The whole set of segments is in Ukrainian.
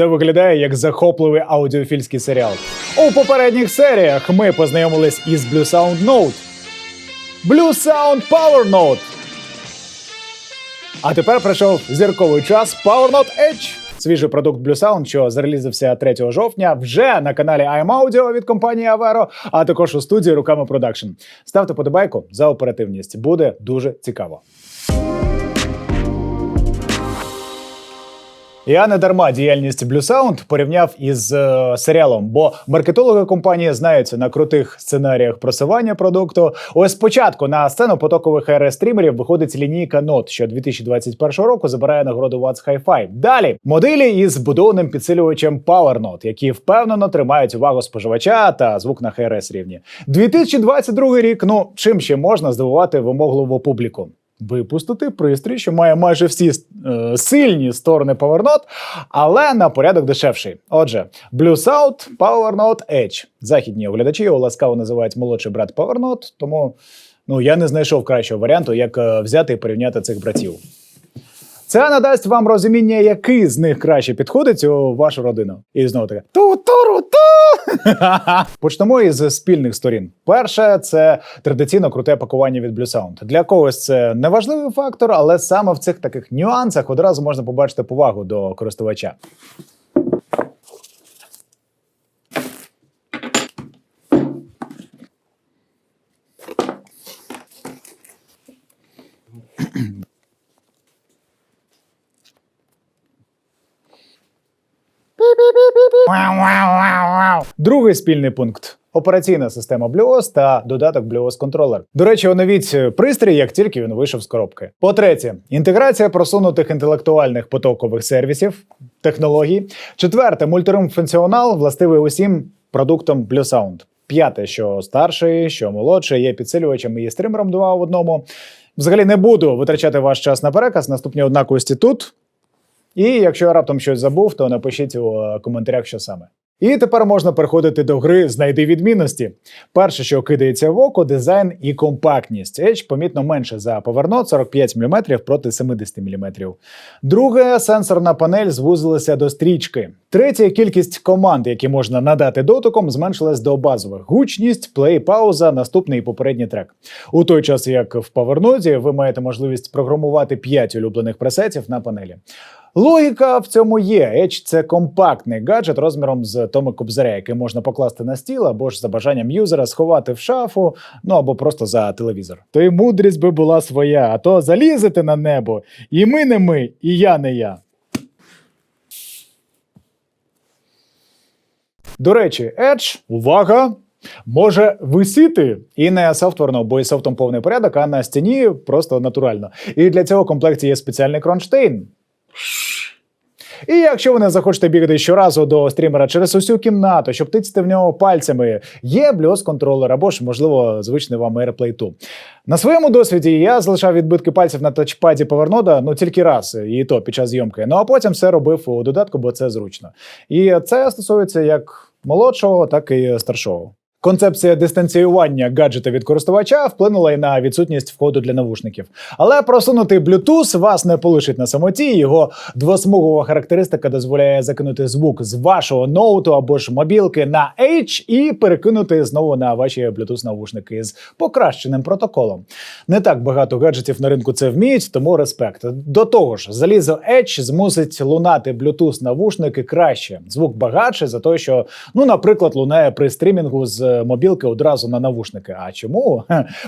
Це виглядає як захопливий аудіофільський серіал. У попередніх серіях ми познайомились із Blue Sound Note. Blue Sound Power Note. А тепер прийшов зірковий час PowerNote Edge. Свіжий продукт Blue Sound, що зарелізився 3 жовтня, вже на каналі I'm Audio від компанії Avero, а також у студії руками Production. Ставте подобайку за оперативність. Буде дуже цікаво. Я не дарма діяльність Blue Sound порівняв із е, серіалом, бо маркетологи компанії знаються на крутих сценаріях просування продукту. Ось спочатку на сцену потокових rs стрімерів виходить лінійка Note, що 2021 року забирає нагороду What's Hi-Fi. Далі моделі із збудованим підсилювачем PowerNote, які впевнено тримають увагу споживача та звук на HRS рівні. 2022 рік. Ну чим ще можна здивувати вимогливу публіку? Випустити пристрій, що має майже всі сильні сторони PowerNote, але на порядок дешевший. Отже, Blue Sound PowerNote Edge. Західні оглядачі його ласкаво називають молодший брат PowerNote, тому ну я не знайшов кращого варіанту, як е, взяти і порівняти цих братів. Це надасть вам розуміння, який з них краще підходить у вашу родину. І знову таке ту-туру-ту! Почнемо із спільних сторін. Перше, це традиційно круте пакування від Blue Sound. Для когось це неважливий фактор, але саме в цих таких нюансах одразу можна побачити повагу до користувача. Другий спільний пункт. Операційна система BlueOS та додаток BlueOS Controller. До речі, оновіть пристрій, як тільки він вийшов з коробки. По-третє, інтеграція просунутих інтелектуальних потокових сервісів, технологій. Четверте, мультирум функціонал властивий усім продуктам BlueSound. П'яте, що старший, що молодший, є підсилювачем і є стримером два в одному. Взагалі не буду витрачати ваш час на переказ. Наступні однаковості тут. І якщо я раптом щось забув, то напишіть у е, коментарях, що саме. І тепер можна переходити до гри Знайди відмінності. Перше, що кидається в око, дизайн і компактність. Edge помітно менше за повернот 45 мм проти 70 мм. Друге, сенсорна панель звузилася до стрічки. Третє, кількість команд, які можна надати дотиком, зменшилась до базових. Гучність, плей, пауза, наступний і попередній трек. У той час, як в Powernote, ви маєте можливість програмувати 5 улюблених пресетів на панелі. Логіка в цьому є. Edge – це компактний гаджет розміром з Томи Кобзаря, який можна покласти на стіл або ж за бажанням юзера сховати в шафу, ну або просто за телевізор. То й мудрість би була своя, а то залізете на небо, і ми не ми, і я не я. До речі, Edge, увага! Може висіти і не софтверно, бо і софтом повний порядок, а на стіні просто натурально. І для цього в комплекті є спеціальний кронштейн. І якщо ви не захочете бігати щоразу до стрімера через усю кімнату, щоб тицяти в нього пальцями, є BLOS контролер або ж, можливо, звичний вам AirPlay 2. На своєму досвіді я залишав відбитки пальців на тачпаді повернода ну тільки раз, і то під час зйомки. Ну а потім все робив у додатку, бо це зручно. І це стосується як молодшого, так і старшого. Концепція дистанціювання гаджета від користувача вплинула і на відсутність входу для навушників. Але просунутий Bluetooth вас не полишить на самоті. Його двосмугова характеристика дозволяє закинути звук з вашого ноуту або ж мобілки на H і перекинути знову на ваші Bluetooth навушники з покращеним протоколом. Не так багато гаджетів на ринку це вміють, тому респект. До того ж, залізо Edge змусить лунати Bluetooth навушники краще. Звук багатше за те, що, ну, наприклад, лунає при стрімінгу з мобілки одразу на навушники. А чому?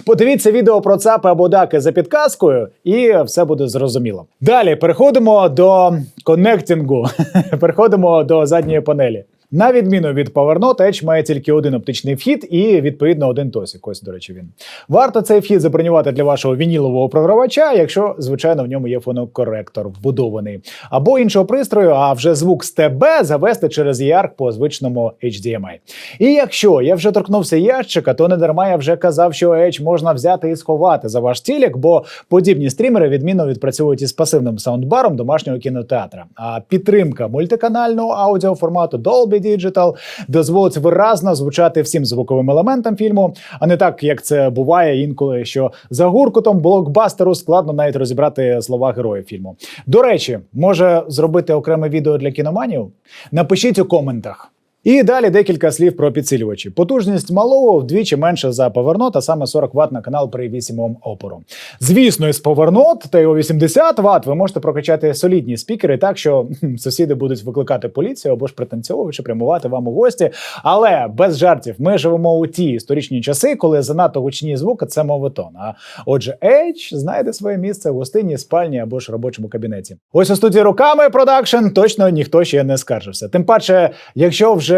Подивіться відео про ЦАПи або даки за підказкою, і все буде зрозуміло. Далі переходимо до коннектингу. переходимо до задньої панелі. На відміну від PowerNote, Edge має тільки один оптичний вхід і відповідно один тосик. Ось, до речі, він. Варто цей вхід забронювати для вашого вінілового програвача, якщо, звичайно, в ньому є фонокоректор вбудований, або іншого пристрою, а вже звук з ТБ завести через EARC по звичному HDMI. І якщо я вже торкнувся ящика, то не дарма я вже казав, що Edge можна взяти і сховати за ваш тілік, бо подібні стрімери відмінно відпрацьовують із пасивним саундбаром домашнього кінотеатра. А підтримка мультиканального аудіоформату Dolby Digital, дозволить виразно звучати всім звуковим елементам фільму, а не так, як це буває інколи, що за гуркутом блокбастеру складно навіть розібрати слова героїв фільму. До речі, може зробити окреме відео для кіноманів? Напишіть у коментах. І далі декілька слів про підсилювачі. Потужність малого вдвічі менше за повернот, а саме 40 Вт на канал при 8 Ом опору. Звісно, із повернот та його 80 Вт ви можете прокачати солідні спікери, так що хм, сусіди будуть викликати поліцію або ж пританцьовуючи прямувати вам у гості. Але без жартів, ми живемо у ті історичні часи, коли занадто гучні звуки це моветон. А отже, Edge знайде своє місце в гостині, спальні або ж робочому кабінеті. Ось у студії руками продакшн точно ніхто ще не скаржився. Тим паче, якщо вже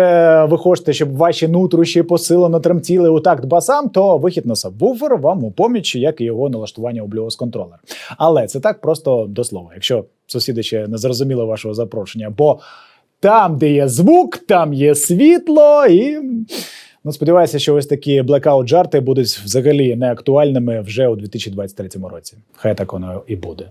ви хочете, щоб ваші нутрощі посилено тремтіли у такт басам, то вихід на сабвуфер вам у поміч, як і його налаштування у Bluos контролер. Але це так просто до слова, якщо сусіди ще не зрозуміли вашого запрошення, бо там, де є звук, там є світло і. Ну, сподіваюся, що ось такі блекаут жарти будуть взагалі неактуальними вже у 2023 році. Хай так воно і буде.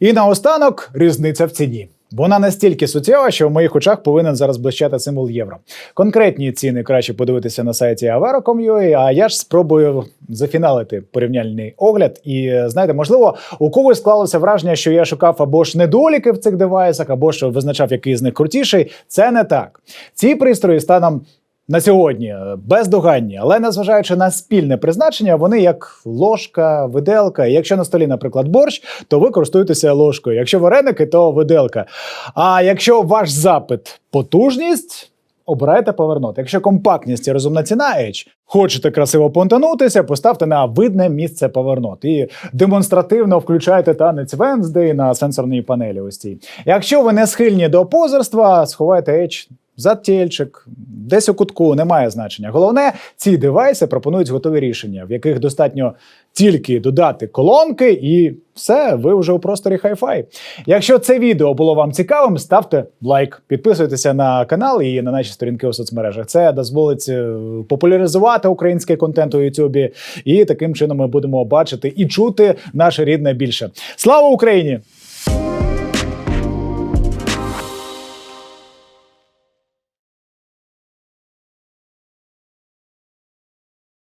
І наостанок різниця в ціні. Вона настільки суттєва, що в моїх очах повинен зараз блищати символ євро. Конкретні ціни краще подивитися на сайті avero.com.ua, а я ж спробую зафіналити порівняльний огляд. І знаєте, можливо, у когось склалося враження, що я шукав або ж недоліки в цих девайсах, або ж визначав, який з них крутіший. Це не так. Ці пристрої станом на сьогодні е, бездоганні, але незважаючи на спільне призначення, вони як ложка, виделка. Якщо на столі, наприклад, борщ, то ви користуєтеся ложкою. Якщо вареники, то виделка. А якщо ваш запит потужність. Обирайте повернути. Якщо компактність і розумна ціна Edge, хочете красиво понтанутися, поставте на видне місце повернут. І демонстративно включайте танець Wednesday на сенсорній панелі. Ось цій. Якщо ви не схильні до позерства, сховайте Edge затільчик, десь у кутку, немає значення. Головне, ці девайси пропонують готові рішення, в яких достатньо тільки додати колонки, і все, ви вже у просторі Hi-Fi. Якщо це відео було вам цікавим, ставте лайк, підписуйтеся на канал і на наші сторінки у соцмережах. Це дозволить е, популяризувати український контент у Ютубі, і таким чином ми будемо бачити і чути наше рідне більше. Слава Україні!